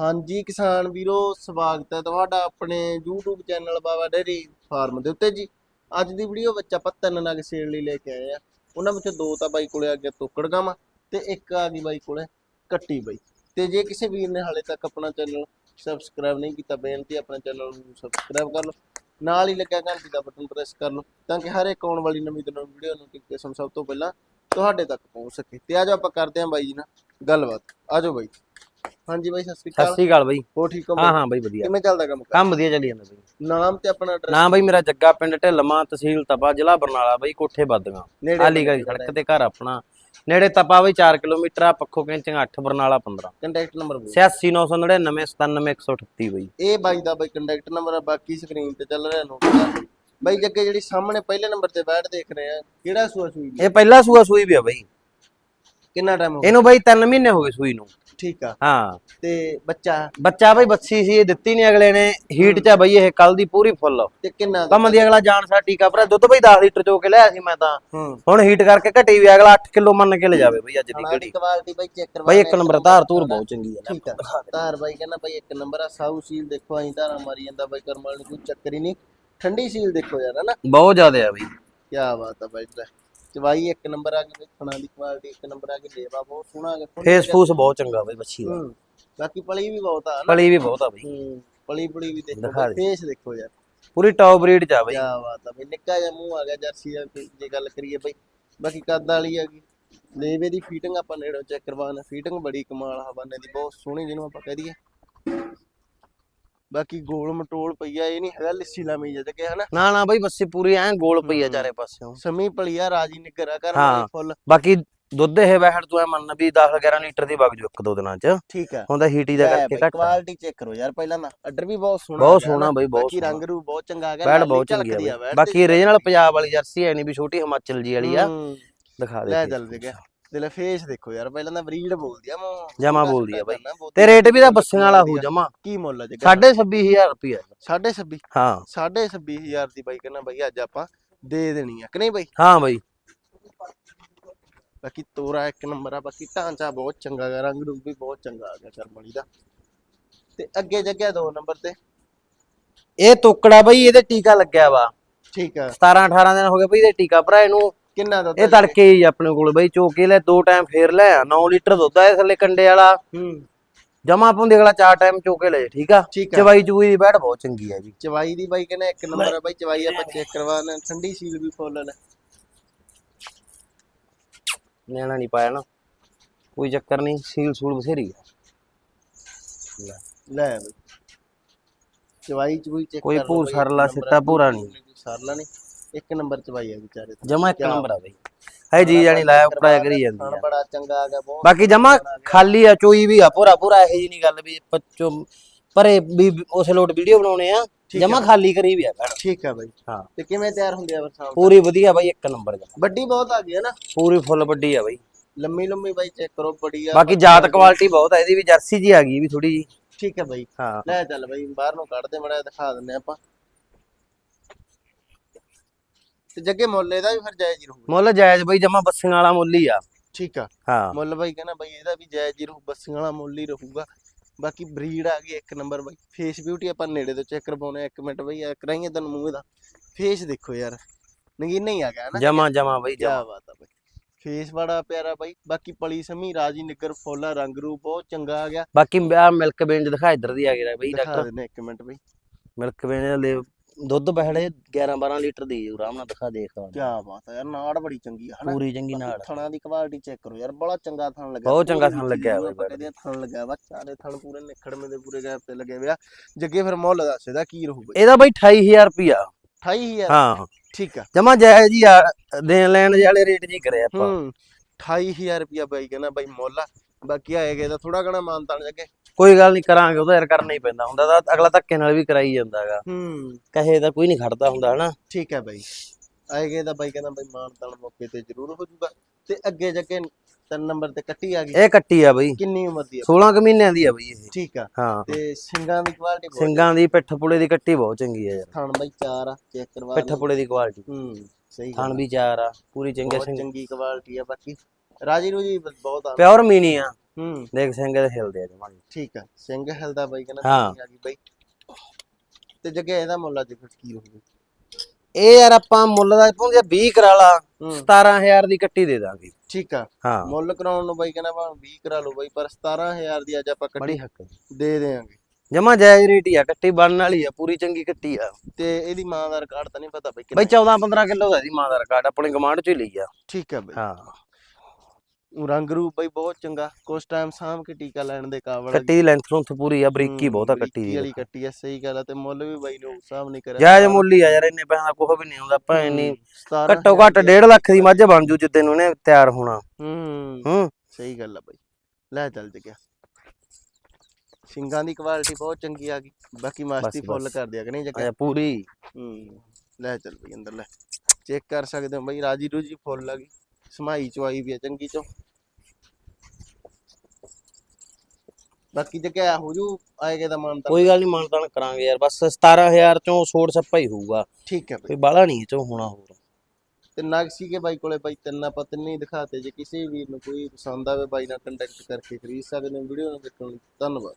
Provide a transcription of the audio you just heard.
ਹਾਂਜੀ, ਕਿਸਾਨ ਵੀਰੋ, ਸਵਾਗਤ ਹੈ ਤੁਹਾਡਾ ਆਪਣੇ YouTube channel Baba dairy farm ਦੇ ਉੱਤੇ ਜੀ। ਅੱਜ ਦੀ ਵੀਡੀਓ ਵਿੱਚ ਆਪਾਂ ਤਿੰਨ ਨਗ ਸੇਲ ਲਈ ਲੈ ਕੇ ਆਏ ਆ। ਉਹਨਾਂ ਵਿੱਚੋਂ ਦੋ ਤਾਂ ਬਾਈ ਕੋਲੇ ਆ ਗਿਆ ਤੋਕੜ ਗਾਵਾਂ ਤੇ ਇੱਕ ਆ ਗਈ ਬਾਈ ਕੋਲੇ ਕੱਟੀ ਬਾਈ। ਤੇ ਜੇ ਕਿਸੇ ਵੀਰ ਨੇ ਹਾਲੇ ਤੱਕ ਆਪਣਾ ਚੈਨਲ ਸਬਸਕ੍ਰਾਈਬ ਨਹੀਂ ਕੀਤਾ, ਬੇਨਤੀ ਹੈ ਆਪਣੇ ਚੈਨਲ ਨੂੰ ਸਬਸਕ੍ਰਾਈਬ ਕਰ ਲਓ। ਨਾਲ ਹੀ ਲੱਗਿਆ ਘੰਟੀ ਦਾ ਬਟਨ ਪ੍ਰੈਸ ਕਰ ਲਓ, ਤਾਂ ਕਿ ਹਰ ਇੱਕ ਆਉਣ ਵਾਲੀ ਨਵੀਂ ਤੋਂ ਨਵੀਂ ਵੀਡੀਓ ਨੋਟੀਫਿਕੇਸ਼ਨ ਸਭ ਤੋਂ ਪਹਿਲਾਂ ਤੁਹਾਡੇ ਤੱਕ ਪਹੁੰਚ ਸਕੇ। ਤੇ ਆਜੋ ਆਪਾਂ ਕਰਦੇ ਹਾਂ ਬਾਈ ਜੀ ਨਾਲ ਗੱਲਬਾਤ। ਆਜੋ ਬਾਈ। ਹਾਂਜੀ ਬਾਈ ਸਤਿ ਸ਼੍ਰੀ ਸਤਿ ਅਕਾਲ ਸ੍ਰੀ ਅਕਾਲ ਬਾਈ। ਹੋ ਠੀਕ ਹੋ ਹਾਂ? ਹਾਂ ਬਾਈ ਵਧੀਆ। ਕਿਵੇਂ ਚੱਲਦਾ ਕੰਮ ਕੰਮ ਵਧੀਆ ਚੱਲੀ ਜਾਂਦਾ ਬਾਈ। ਨਾਮ ਤੇ ਆਪਣਾ ਐਡਰੈਸ ਨਾਮ ਬਾਈ ਮੇਰਾ ਜੱਗਾ ਪਿੰਡ ਢਿੱਲਮਾ ਤਹਿਸੀਲ ਤਪਾ ਜ਼ਿਲ੍ਹਾ ਬਰਨਾਲਾ ਬਾਈ ਕੋਠੇ ਬੱਦੀਆਂ। ਨੇੜੇ ਆਲੀ ਗਲੀ ਸੜਕ ਤੇ ਘਰ ਆਪਣਾ। ਨੇੜੇ ਤਪਾ ਬਾਈ 4 ਕਿਲੋਮੀਟਰ ਆ ਪੱਖੋ ਕੈਂਚੀਆਂ 8 ਬਰਨਾਲਾ 15 ਕੰਟੈਕਟ ਨੰਬਰ ਬੋਲ। 86999 97138 ਬਾਈ। ਇਹ ਬਾਈ ਦਾ ਬਾਈ ਕੰਟੈਕਟ ਨੰਬਰ ਆ ਬਾਕੀ ਸਕਰੀਨ ਤੇ ਚੱਲ ਰਿਹਾ ਨੋਟ ਕਰ। ਬਾਈ ਜੱਗੇ ਜਿਹੜੀ ਸਾਹਮਣੇ ਪਹਿਲੇ ਨੰਬਰ ਤੇ ਬੈਠ ਦੇਖ ਰਹੇ ਆ ਕਿਹੜਾ ਸੂਆ ਸੂਈ? ਵੀ? ਇਹ ਪਹਿਲਾ ਸੂਆ ਸੂਈ ਵੀ ਆ ਬਾਈ। ਕਿੰਨਾ ਟਾਈਮ ਹੋ ਗਿਆ? ਇਹਨੂੰ ਬਾਈ 3 ਮਹੀਨੇ ਹੋ ਗਏ ਸੂਈ ਨੂੰ। ਠੀਕ ਆ। ਹਾਂ। ਤੇ ਬੱਚਾ? ਬੱਚਾ ਬਾਈ ਬੱਸੀ ਸੀ ਇਹ ਦਿੱਤੀ ਨਹੀਂ ਅਗਲੇ ਨੇ। ਹੀਟ ਚ ਆ ਬਾਈ ਇਹ ਕੱਲ ਦੀ ਪੂਰੀ ਫੁੱਲ ਤੇ ਕਿੰਨਾ ਕੰਮ ਦੀ ਅਗਲਾ ਜਾਣ ਸਾ ਟੀਕਾ ਭਰਾ ਦੁੱਧ ਬਾਈ 10 ਲੀਟਰ ਚੋ ਕੇ ਲਿਆ ਸੀ ਮੈਂ ਤਾਂ। ਹੁਣ ਹੀਟ ਕਰਕੇ ਘਟੀ ਵੀ ਅਗਲਾ 8 ਕਿਲੋ ਮੰਨ ਕੇ ਲੈ ਜਾਵੇ ਬਾਈ ਅੱਜ ਦੀ ਘੜੀ। ਕੁਆਲਿਟੀ ਬਾਈ ਚੈੱਕ ਕਰਵਾ ਬਾਈ ਇੱਕ ਨੰਬਰ ਧਾਰ ਧੂਰ ਬਹੁਤ ਚੰਗੀ ਆ। ਠੀਕ ਆ। ਧਾਰ ਬਾਈ ਕਹਿੰਦਾ ਬਾਈ ਇੱਕ ਨੰਬਰ ਆ ਸਾਊ ਸੀਲ ਦੇਖੋ ਅਸੀਂ ਧਾਰਾਂ ਮਾਰੀ ਜਾਂਦਾ ਬਾਈ ਕਰਮਾਲ ਨੂੰ ਕੋਈ ਚੱਕਰ ਹੀ ਨਹੀਂ। ਠੰਡੀ ਸੀਲ ਦੇਖੋ ਯਾਰ ਹਨਾ? ਬਹੁਤ ਜ਼ਿਆਦਾ ਆ ਬਾਈ। ਕੀ ਬਾਤ ਆ ਬਾਈ ਚਵਾਈ ਇੱਕ ਨੰਬਰ ਆ ਗਈ ਖਾਣਾ ਦੀ ਕੁਆਲਿਟੀ ਇੱਕ ਨੰਬਰ ਆ ਗਈ ਲੇਵਾ ਬਹੁਤ ਸੋਹਣਾ ਗਿਆ। ਫੇਸ ਫੂਸ ਬਹੁਤ ਚੰਗਾ ਬਾਈ ਬੱਚੀ ਦਾ। ਹੂੰ ਬਾਕੀ ਪਲੀ ਵੀ ਬਹੁਤ ਆ ਨਾ। ਪਲੀ ਵੀ ਬਹੁਤ ਆ ਬਾਈ। ਹੂੰ ਪਲੀ ਪੁਲੀ ਵੀ ਦੇਖੋ ਦਿਖਾ ਦੇ। ਫੇਸ ਦੇਖੋ ਯਾਰ। ਪੂਰੀ ਟੌਪ ਬਰੀਡ ਚ ਆ ਬਾਈ। ਕੀ ਬਾਤ ਆ ਬਈ ਨਿੱਕਾ ਜਿਹਾ ਮੂੰਹ ਆ ਗਿਆ ਜਰਸੀ ਦਾ ਤੇ ਜੇ ਗੱਲ ਕਰੀਏ ਬਈ। ਬਾਕੀ ਕੱਦ ਵਾਲੀ ਆ ਗਈ। ਲੇਵੇ ਦੀ ਫੀਟਿੰਗ ਆਪਾਂ ਨੇੜੋਂ ਚੈੱਕ ਕਰਵਾਉਣਾ ਫੀਟਿੰਗ ਬੜੀ ਕਮਾਲ ਹਵਾਨੇ ਦੀ ਬਹੁਤ ਸੋਹਣੀ ਜਿਹਨੂੰ ਆਪਾਂ ਕਹਿ ਦਈਏ। ਬਾਕੀ ਗੋਲ ਮਟੋਲ ਪਈਆ ਇਹ ਨਹੀਂ ਹੈਗਾ ਲਿੱਸੀ ਲਾਮੀ ਜਿਹਾ ਜਗੇ ਹਨਾ? ਨਾ ਨਾ ਬਾਈ ਬੱਸੀ ਪੂਰੀ ਐ ਗੋਲ ਪਈ ਆ ਹੂੰ। ਚਾਰੇ ਪਾਸਿਓਂ। ਸਮੀ ਪਲੀਆ ਰਾਜੀ ਨਿੱਗਰਾ ਕਰ ਹਾਂ। ਫੁੱਲ। ਬਾਕੀ ਦੁੱਧ ਇਹ ਬੈਠ ਤੂੰ ਐ ਮੰਨ ਵੀ 10 11 ਲੀਟਰ ਦੀ ਵਗ ਜੂ ਇੱਕ ਦੋ ਦਿਨਾਂ ਚ। ਠੀਕ ਆ। ਹੁੰਦਾ ਹੀਟੀ ਦਾ ਕਰਕੇ ਘੱਟ। ਕੁਆਲਿਟੀ ਚੈੱਕ ਕਰੋ ਯਾਰ ਪਹਿਲਾਂ ਨਾ ਅੱਡਰ ਵੀ ਬਹੁਤ ਸੋਹਣਾ ਬਹੁਤ ਸੋਹਣਾ। ਬਈ, ਬਹੁਤ ਬਾਕੀ ਰੰਗ। ਰੂ ਬਹੁਤ ਚੰਗਾ ਆ ਗਿਆ ਬੈੜ ਬਹੁਤ ਚੰਗੀ ਆ ਬਾਕੀ ਰੀਜਨਲ ਪੰਜਾਬ ਵਾਲੀ ਜਰਸੀ ਐ ਨਹੀਂ ਵੀ ਛੋਟੀ ਹਿਮਾਚਲ ਜੀ ਵਾਲੀ ਆ। ਹੂੰ, ਦਿਖਾ ਦੇ ਲੈ ਚੱਲ ਦੇ ਗਿਆ ਦਿਲ ਫੇਸ ਦੇਖੋ ਯਾਰ ਪਹਿਲਾਂ ਤਾਂ ਬਰੀਡ ਬੋਲਦੀ ਆ ਮੂੰਹ ਜਮਾਂ ਬੋਲਦੀ ਆ ਬਾਈ। ਤੇ ਰੇਟ ਵੀ ਦਾ ਬਰੀਡ ਬੱਸਿਆਂ ਵਾਲਾ ਹੋ। ਜਮਾ। ਕੀ ਮੁੱਲ ਆ ਜੀ 26500 ਰੁਪਿਆ ਸਾਢੇ 26 ਹਾਂ। ਸਾਢੇ 26000 ਦੀ ਬਾਈ ਕਹਿੰਦਾ ਬਾਈ ਅੱਜ ਆਪਾਂ ਦੇ ਦੇਣੀ ਆ ਕਿ ਨਹੀਂ ਬਾਈ? ਹਾਂ ਬਾਈ। ਬਾਕੀ ਤੋਰਾ ਇੱਕ ਨੰਬਰ ਆ ਬਾਕੀ ਢਾਂਚਾ ਬਹੁਤ ਚੰਗਾ ਗਾ ਰੰਗ ਰੂਪ ਵੀ ਬਹੁਤ ਚੰਗਾ ਆ ਗਿਆ ਕਰਮਲੀ ਦਾ। ਤੇ ਅੱਗੇ ਜੱਗਿਆ ਦੋ ਨੰਬਰ ਤੇ। ਇਹ ਤੋਕੜਾ ਬਾਈ ਇਹਦੇ ਟੀਕਾ ਲੱਗਿਆ ਵਾ। ਠੀਕ ਆ। 17 18 ਦਿਨ ਹੋ ਗਏ ਬਈ ਇਹਦੇ ਟੀਕਾ। ਭਰਾ ਇਹਨੂੰ ਕਿੰਨਾ ਦਾ ਇਹ ਤੜਕੇ ਹੀ ਆਪਣੇ ਕੋਲ ਬਈ ਚੋਕੇ ਲੈ ਦੋ ਟਾਈਮ ਫੇਰ ਲੈ 9 ਲੀਟਰ ਦੁੱਧ ਆ ਥੱਲੇ ਕੰਡੇ ਵਾਲਾ। ਹੂੰ। ਜਮਾ ਪਾਉਂਦੇ ਅਗਲਾ ਚਾਰ ਟਾਈਮ ਚੋਕੇ ਲੈ ਠੀਕ ਆ? ਚਵਾਈ ਚੂਈ ਦੀ ਬੈਠ ਬਹੁਤ ਚੰਗੀ ਆ ਜੀ। ਚਵਾਈ ਦੀ ਬਾਈ ਕਹਿੰਦਾ ਇੱਕ ਨੰਬਰ ਆ ਬਾਈ ਚਵਾਈ ਆਪਾਂ ਚੈੱਕ ਕਰਵਾਣਾ ਠੰਡੀ ਸੀਲ ਵੀ ਫੁੱਲ ਨੇ। ਨਿਆਣਾ ਨਹੀਂ ਪਾਇਆ ਨਾ। ਕੋਈ ਚੱਕਰ ਨਹੀਂ ਸੀਲ ਸੂਲ ਬਥੇਰੀ ਆ। ਲੈ। ਬਾਈ। ਚਵਾਈ ਚਵੂਈ ਚੈੱਕ ਕੋਈ ਭੂਰ ਸਰਲਾ ਸਿੱਟਾ ਭੂਰਾ ਨਹੀਂ। ਸਰਲਾ ਨਹੀਂ ਇੱਕ ਨੰਬਰ ਚਵਾਈ ਆ ਵਿਚਾਰੇ ਜਮਾ ਇੱਕ ਕਿਆ ਨੰਬਰ ਆ ਬਈ। ਹੈ ਜੀ ਜਾਨੀ ਲਾਇਆ ਉਪਰਾ ਕਰੀ ਜਾਂਦੀ ਖਾਣ ਆ। ਬੜਾ ਚੰਗਾ ਆ ਗਿਆ ਬਹੁਤ ਬਾਕੀ ਜਮਾ ਖਾਲੀ ਆ ਚੋਈ ਵੀ ਆ ਪੂਰਾ ਪੂਰਾ ਇਹ ਜੀ ਨਹੀਂ ਗੱਲ ਵੀ ਪੱਚੋ ਪਰੇ ਵੀ ਉਸੇ ਲੋਟ ਵੀਡੀਓ ਬਣਾਉਣੇ ਆ। ਆ। ਜਮਾ ਖਾਲੀ ਕਰੀ ਵੀ ਆ ਭੈਣ। ਠੀਕ ਆ ਬਾਈ। ਹਾਂ। ਤੇ ਕਿਵੇਂ ਤਿਆਰ ਹੁੰਦੇ ਆ ਵਰਸਾਂ ਪੂਰੀ ਵਧੀਆ ਬਾਈ ਇੱਕ ਨੰਬਰ ਜਮਾ। ਵੱਡੀ ਬਹੁਤ ਆ ਗਈ ਹੈ ਨਾ? ਪੂਰੀ ਫੁੱਲ ਵੱਡੀ ਆ ਬਾਈ। ਲੰਮੀ ਲੰਮੀ ਬਾਈ ਚੈੱਕ ਕਰੋ ਬੜੀ ਆ। ਬਾਕੀ ਜਾਤ ਕੁਆਲਿਟੀ ਬਹੁਤ ਆ ਇਹਦੀ ਵੀ ਜਰਸੀ ਜੀ ਆ ਗਈ ਵੀ ਥੋੜੀ ਜੀ ਠੀਕ ਹੈ ਬਾਈ। ਹਾਂ। ਲੈ ਚੱਲ ਬਾਈ ਬਾਹਰ ਨੂੰ ਕੱਢਦੇ ਮੜਾ ਦਿਖਾ ਦਿੰਨੇ ਆਪਾਂ। ਤੇ ਜੱਗੇ ਮੁੱਲ ਇਹਦਾ ਵੀ ਫਿਰ ਜਾਇਜ਼ ਹੀ ਰਹੂਗਾ। ਮੁੱਲ ਜਾਇਜ਼ ਬਾਈ ਜਮਾ ਬੱਸੀਆਂ ਵਾਲਾ ਮੁੱਲ ਹੀ ਆ। ਠੀਕ ਆ। ਹਾਂ। ਮੁੱਲ ਬਾਈ ਕਹਿੰਦਾ ਬਾਈ ਇਹਦਾ ਵੀ ਜਾਇਜ਼ ਹੀ ਰਹੂ ਬੱਸੀਆਂ ਵਾਲਾ ਮੁੱਲ ਹੀ ਰਹੂਗਾ। ਬਾਕੀ ਬਰੀਡ ਆ ਗਈ ਇੱਕ ਨੰਬਰ ਬਾਈ। ਫੇਸ ਬਿਊਟੀ ਆਪਾਂ ਨੇੜੇ ਤੋਂ ਚੈੱਕ ਕਰਵਾਉਣੇ ਆ ਇੱਕ ਮਿੰਟ ਬਾਈ ਆ ਕਰਾਈਏ ਤੈਨੂੰ ਮੂੰਹ ਦਾ ਫੇਸ ਦੇਖੋ ਯਾਰ ਨਗੀਨਾ ਹੀ ਆ ਗਿਆ ਨਾ। ਜਮਾ ਜਮਾ ਬਾਈ ਕੀ ਜਮਾ। ਬਾਤ ਆ ਬਾਈ। ਫੇਸ ਬੜਾ ਪਿਆਰਾ ਬਾਈ। ਬਾਕੀ ਪਲੀ ਸਮੀ ਰਾਜੀ ਨਿੱਗਰ ਫੋਲਾ ਰੰਗ ਰੂਪ ਬਹੁਤ ਚੰਗਾ ਆ ਗਿਆ। ਬਾਕੀ ਆ ਮਿਲਕ ਬੇਂਜ ਦਿਖਾ ਇੱਧਰ ਦੀ ਆ ਗਿਆ ਬਾਈ ਡਾਕਟਰ ਦਿੰਨੇ ਇੱਕ ਮਿੰਟ ਬਾਈ। ਮਿਲਕ ਬੇਂਜ ਦੇ ਦੁੱਧ ਬਹਿੜੇ 11 12 ਲੀਟਰ ਦੀ ਜੂ ਆਰਾਮ ਨਾਲ ਦਿਖਾ ਦੇਖ ਕੀ ਬਾਤ ਆ ਯਾਰ ਨਾੜ ਬੜੀ ਚੰਗੀ ਹਨਾ? ਪੂਰੀ ਚੰਗੀ ਬਾਕੀ ਥਣਾ ਦੀ ਕੁਆਲਿਟੀ ਚੈੱਕ ਕਰੋ ਯਾਰ ਬੜਾ ਚੰਗਾ ਥਣ ਲੱਗਾ ਬਹੁਤ ਚੰਗਾ ਥਣ ਲੱਗਿਆ ਹੋਇਆ ਕਹਿੰਦੇ ਆ ਥਣ ਲੱਗਿਆ ਵਾ ਚਾਰੇ ਥਣ ਪੂਰੇ ਨਿਖੜਵੇਂ ਦੇ ਪੂਰੇ ਗੈਪ ਤੇ ਲੱਗੇ ਹੋਇਆ ਜੱਗੇ ਫਿਰ ਮੁੱਲ ਦੱਸ ਇਹਦਾ ਕੀ ਰਹੂਗਾ ਇਹਦਾ ਬਾਈ 28000 ਰੁਪਿਆ 28000 ਹਾਂ। ਠੀਕ ਆ। ਜਮਾ ਜਾਇਜ਼ ਹੀ ਆ ਦੇਣ ਲੈਣ ਵਾਲੇ ਰੇਟ ਜੀ ਕਰਿਆ ਆਪਾਂ। ਹੂੰ 28000 ਰੁਪਿਆ ਬਾਈ ਕਹਿੰਦਾ ਬਾਈ ਮੁੱਲ ਬਾਕੀ ਆਏਗਾ ਇਹਦਾ ਥੋੜਾ ਘਣਾ ਮਾਨਤਾਨ ਜੱਗੇ। ਕੋਈ ਗੱਲ ਨਹੀਂ ਕਰਾਂਗੇ ਉਹਦਾ ਯਾਰ ਕਰਨਾ ਹੀ ਪੈਂਦਾ ਹੁੰਦਾ ਤਾਂ ਅਗਲਾ ਧੱਕੇ ਨਾਲ ਵੀ ਕਰਾਈ ਜਾਂਦਾਗਾ। ਹੂੰ। ਕਹੇ ਤਾਂ ਕੋਈ ਨਹੀਂ ਖੜਦਾ ਹੁੰਦਾ ਹਨਾ? ਠੀਕ ਹੈ ਬਾਈ। ਆਏਗਾ ਇਹਦਾ ਬਾਈ ਕਹਿੰਦਾ ਬਾਈ ਮਾਨਤਾਨ ਮੌਕੇ ਤੇ ਜ਼ਰੂਰ ਹੋ ਜਾਊਗਾ। ਤੇ ਅੱਗੇ ਜੱਗੇ ਤਿੰਨ ਨੰਬਰ ਤੇ ਕੱਟੀ ਆ ਗਈ। ਇਹ ਕੱਟੀ ਆ ਬਾਈ। ਕਿੰਨੀ ਉਮਰ ਦੀ ਆ? 16 ਕੁ ਮਹੀਨਿਆਂ ਦੀ ਆ ਬਾਈ ਇਹ। ਠੀਕ ਆ। ਹਾਂ। ਤੇ ਸਿੰਘਾਂ ਦੀ ਕੁਆਲਿਟੀ ਬਹੁਤ ਸਿੰਘਾਂ ਦੀ ਪਿੱਠ ਪੁੜੇ ਦੀ ਕੱਟੀ ਬਹੁਤ ਚੰਗੀ ਆ ਯਾਰ। ਥਣ ਬਾਈ ਚਾਰ ਆ ਚੈੱਕ ਕਰਵਾ ਪਿੱਠ। ਪੁੜੇ ਦੀ ਕੁਆਲਿਟੀ ਹੂੰ ਸਹੀ ਥਣ ਵੀ ਚਾਰ ਆ ਪੂਰੀ ਚੰਗੇ ਸਿੰਘ ਚੰਗੀ ਕੁਆਲਿਟੀ ਆ ਬਾਕੀ। ਰਾਜੀ ਰੂਜੀ ਬਹੁਤ ਆ। ਪਿਓਰ ਮੀਨੀ ਆ। ਹੂੰ। ਦੇਖ ਸਿੰਘ ਦੇ ਹਿਲਦੇ ਆ ਜਮਾਂ। ਠੀਕ ਆ ਸਿੰਘ ਹਿਲਦਾ ਬਾਈ ਕਹਿੰਦਾ ਹਾਂ। ਆ ਗਈ ਬਾਈ। ਤੇ ਜੱਗੇ ਇਹਦਾ ਮੁੱਲ ਅੱਜ ਫਿਰ ਕੀ ਰਹੂਗਾ ਇਹ ਯਾਰ ਆਪਾਂ ਮੁੱਲ ਦਾ ਪੁੰਜੇ 20 ਕਰਾ ਲਾ ਹੂੰ। 17000 ਦੀ ਕੱਟੀ ਦੇ ਦਾਂਗੇ। ਠੀਕ ਆ। ਹਾਂ। ਮੁੱਲ ਕਰਾਉਣ ਨੂੰ ਬਾਈ ਕਹਿੰਦਾ ਭਾਵੇਂ 20 ਕਰਾ ਲਓ ਬਾਈ ਪਰ 17000 ਦੀ ਅੱਜ ਆਪਾਂ ਬੜੀ ਕੱਟੀ ਹੱਕ ਦੇ ਦੇਾਂਗੇ ਜਮਾ ਜਾਇਜ਼ ਰੇਟ ਹੀ ਆ ਕੱਟੀ ਬਣਨ ਵਾਲੀ ਆ ਪੂਰੀ ਚੰਗੀ ਕੱਟੀ ਆ। ਤੇ ਇਹਦੀ ਮਾਂ ਦਾ ਰਿਕਾਰਡ ਤਾਂ ਨਹੀਂ ਪਤਾ ਬਾਈ ਬਈ ਕਿੰਨਾ 14 15 ਕਿਲੋ ਦਾ ਇਹਦੀ ਮਾਂ ਦਾ ਰਿਕਾਰਡ ਆਪਣੇ ਗਮਾਂਡ ਚ ਹੀ ਲਈ ਆ। ਠੀਕ ਆ ਬਾਈ। ਹਾਂ। ਰੰਗ ਰੂਪ ਬਾਈ ਬਹੁਤ ਚੰਗਾ ਕੁਛ ਟਾਈਮ ਸਾਂਭ ਕੇ ਟੀਕਾ ਲੈਣ ਦੇ ਕਾਬਲ ਕੱਟੀ ਦੀ ਲੈਂਥ ਲੁੰਥ ਪੂਰੀ ਆ ਬਰੀਕੀ ਬਹੁਤ ਆ ਕੱਟੀ ਦੀ ਵਾਲੀ ਕੱਟੀ ਆ ਸਹੀ ਗੱਲ ਆ ਤੇ ਮੁੱਲ ਵੀ ਬਾਈ ਨੂੰ ਹਿਸਾਬ ਨਹੀਂ ਕਰਿਆ ਜਾਇਜ਼ ਮੁੱਲ ਹੀ ਆ ਯਾਰ ਇੰਨੇ ਪੈਸਾ ਦਾ ਕੁਝ ਵੀ ਨਹੀਂ ਹੁੰਦਾ ਆਪਾਂ ਇੰਨੀ ਹੂੰ, 17 ਘੱਟੋ ਘੱਟ 1.5 ਲੱਖ ਦੀ ਮੱਝ ਬਣ ਜੂ ਜਿੱਦੇ ਨੂੰ ਨੇ ਤਿਆਰ ਹੋਣਾ। ਹੂੰ ਹੂੰ। ਸਹੀ ਗੱਲ ਆ ਬਾਈ। ਲੈ ਚੱਲ ਜਗਿਆ। ਸਿੰਗਾਂ ਦੀ ਕੁਆਲਿਟੀ ਬਹੁਤ ਚੰਗੀ ਆ ਗਈ। ਬਾਕੀ ਮਾਸਤੀ ਫੁੱਲ। ਕਰ ਦਿਆ ਕਿ ਨਹੀਂ ਆਇਆ ਪੂਰੀ। ਹੂੰ ਲੈ ਚੱਲ ਬਈ ਅੰਦਰ ਲੈ। ਚੈੱਕ ਕਰ ਸਕਦੇ ਹੋ ਬਈ ਰਾਜੀ ਰੂਜੀ ਫੁੱਲ ਆ ਗਈ। ਸਮਾਈ ਚਵਾਈ ਵੀ ਆ ਚੰਗੀ ਚੋਂ। ਬਾਕੀ ਜਗਿਆ ਹੋ ਜੂ ਆਏਗੇ ਤਾਂ ਕੋਈ ਗੱਲ ਨਹੀਂ ਮਾਨਤਾਨ ਕਰਾਂਗੇ ਯਾਰ। ਬਸ 17000 ਚੋਂ ਛੋੜ ਸੱਪਾ ਹੀ ਹੋਊਗਾ। ਠੀਕ ਹੈ ਬਈ। ਕੋਈ ਬਾਲਾ ਨਹੀਂ ਚੋਂ ਹੋਣਾ ਹੋਰ। ਤੇ ਨਗਸੀ ਕੇ ਬਾਈ ਕੋਲੇ ਬਾਈ ਤਿੰਨ ਆਪਾਂ ਤਿੰਨੇ ਹੀ ਦਿਖਾਤੇ। ਜੇ ਕਿਸੇ ਵੀਰ ਨੂੰ ਕੋਈ ਪਸੰਦ ਆਵੇ ਬਾਈ ਨਾਲ ਕੰਟੈਕਟ ਕਰਕੇ ਖਰੀਦ ਸਕਦੇ ਹੋ ਵੀਡੀਓ ਨੂੰ ਦੇਖਣ ਲਈ ਧੰਨਵਾਦ।